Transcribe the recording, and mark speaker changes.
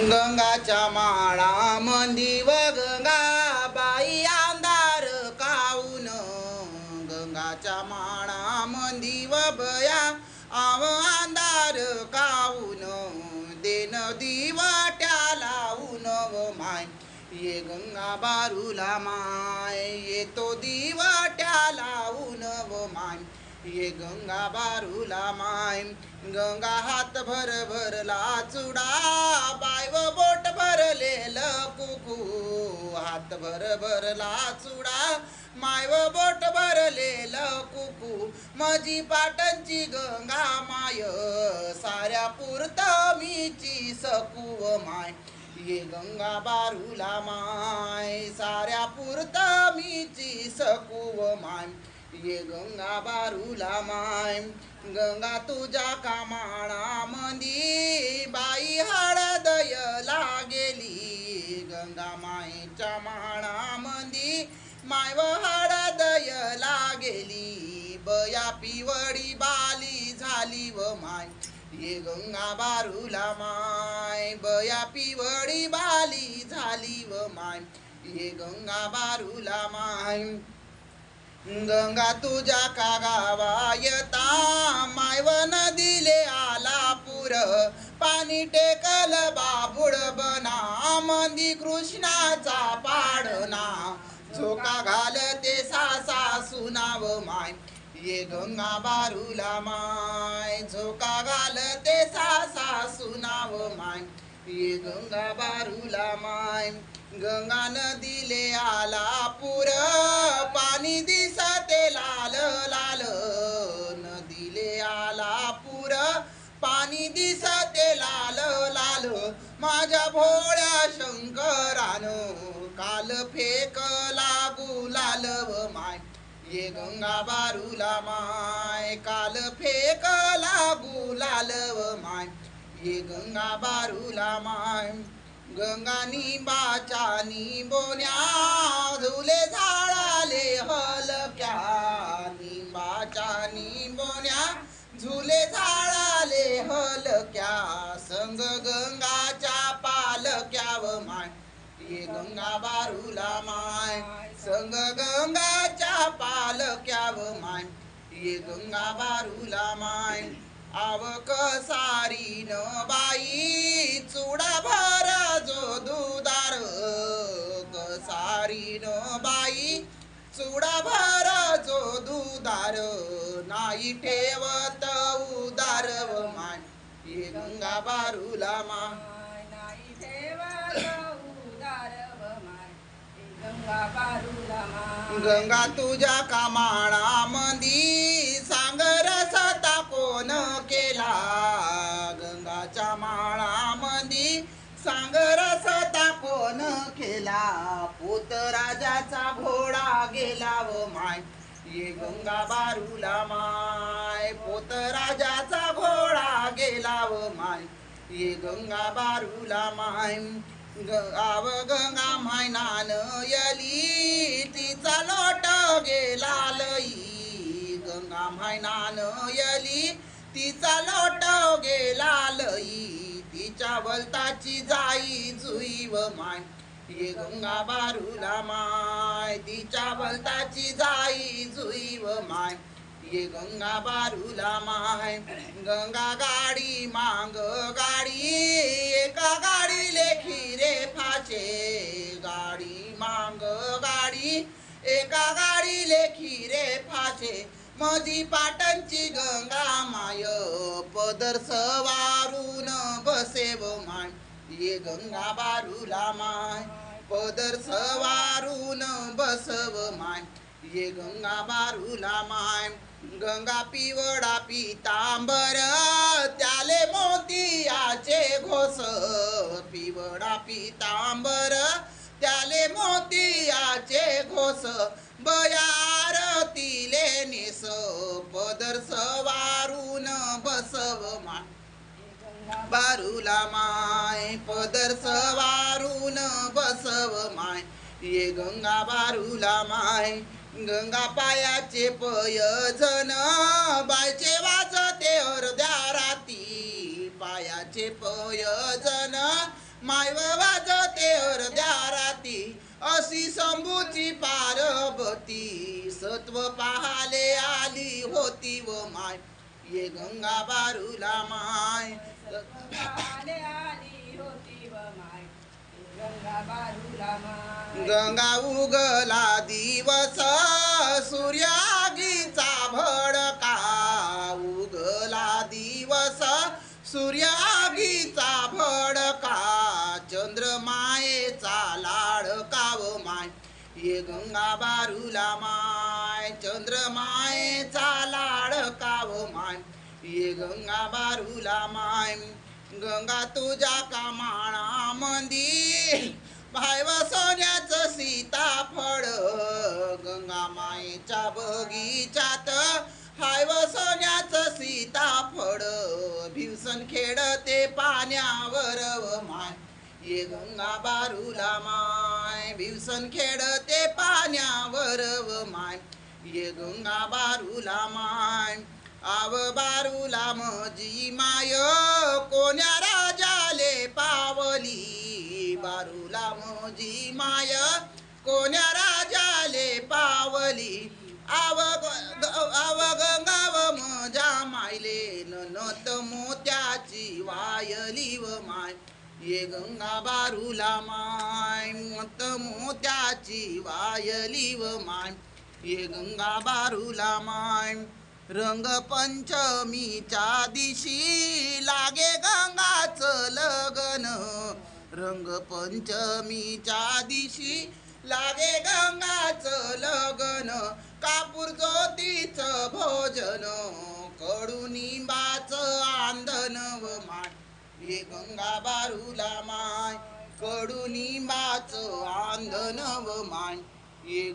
Speaker 1: गंगाच्या माळा मंदी व गंगा बाई अंधार काऊन? गंगाच्या माळा मंदी व बया आव अंधार काऊन? देन दिवट्या लावून व माय. ये गंगा बारूला माय येतो दिवट्या लावून व माय. ये गंगा बारूला माय गंगा हात भर भरला चुडा बाय व बोट भरलेल कुकू. हात भर भरला चुडा माय व बोट भरलेलं कुकू. माझी पाटणची गंगा माय. साऱ्या पुरत मीची सकू माय. ये गंगा बारूला माय. साऱ्या पुरत मीची सकू माय. ये गंगा बारूला माय गंगा तुझ्या कामाळा मंदी बाई हळदय लागेली गंगा माईच्या माळा मंदी माय व हळदय लागेली बया पिवडी बाली झाली व माय. ये गंगा बारूला माय बया पिवडी बाली झाली व माय. ये गंगा बारूला माय. गंगा तुझ्या का गावा येता मायव नदीले आला पुर. पाणी टेकल बाबुड बना मंदी कृष्णाचा पाडना. झोका घालते सासा सुनाव माय ये गंगा बारूला माय. झोका घालते सासा सुनाव माय ये गंगा बारूला माय. गंगा नदीले आला पुर पाणी माझ्या भोळ्या शंकरान काल फेक लागू माय. ये गंगा बारूला माय काल फेक लागू माय. ये गंगा बारूला माय गंगा निंबाच्या निंबोन्या झुले झाडाले हलक्या निंबाच्या निंबोन्या झुले झाडाले हलक्या गंगा बारूला माय. संग गंगाच्या पालक्या व माय. ये गंगा बारूला माय. आवक सारी न बाई. चुडा भरा जो दुदार सारी न बाई. चुडा भरा जो दुदार नाही ठेवत उदार व माय. ये गंगा बारूला माय.
Speaker 2: गंगा
Speaker 1: तुझ्या कामाळा मंदी. सांग रसता कोण केला? गंगाच्या माळा मंदी. सांग रसता कोण केला? पोत राजाचा घोडा गेला व माय. ये गंगा बारूला माय. पोत राजाचा घोडा गेला व माय. ये गंगा बारूला माय. गाव गंगा गेला लई गंगा म्हणान यली. तिचा लोट गेला लई तिच्या वलताची जाई जुई व माय. ये गंगा बारूला माय तिच्या वलताची जाई जुई व माय. ये गंगा बारूला माय गंगा गाडी मांग गाडी. फाचे मधी पाटणची गंगा माय पदर सवारून व माय. ये गंगा बारूला माय. पदर सवारून बसव माय. ये गंगा बारूला माय. गंगा पिवडा पितांबर. त्याले मोतियाचे घोस. पिवडा पितांबर. त्याले मोतियाचे घोस. बया पदर सवारून बसव माय बारूला माय पदर सवारून बसव माय. ये गंगा बारूला माय गंगा पायाचे पयजन बायचे वाजते अर्ध्या राती. पायाचे पय जन मायव वाजते अर्ध्या राती. अशी शंभूची पार्वती सत्व पाहाले जीव माय ये गंगा बारूला माय
Speaker 2: गंगा बारूला माय.
Speaker 1: गंगा उगला दिवस सूर्यागीचा भडका. उगला दिवस सूर्यागीचा भडका. चंद्रमायेचा लाडकाव माय. ये गंगा बारूला माय. चंद्रमायेचा लाडकाव माय. ये गंगा बारूला माय. गंगा तुझ्या कामाळा मंदी भायव सोन्याचं सीताफळ गंगा मायेच्या बगीचात हायव सोन्याचं सीताफळ भिवसन खेडते पाण्यावर व माय. ये गंगा बारूला माय. भिवसन खेडते पाण्यावर व माय. ये गंगा बारूला माय आव बारूला मजी माय कोण्या राजाले पावली? बारूला मजी माय कोण्या राजाले पावली? आव ग- आव गंगाव मजा मायले ननत मोत्याची वायली व माय. ये गंगा बारूला माय मत मोत्याची वायली व माय. ये गंगा बारूला माय रंगपंचमीच्या दिशी लागे गंगाचं लगन. रंगपंचमीच्या दिशी लागे गंगाचं लगन. कापूर ज्योतीच भोजन कडुनिंबाचं आंदन व माय ये गंगा बारूला माय कडुनिंबाचं आंदन व माय ये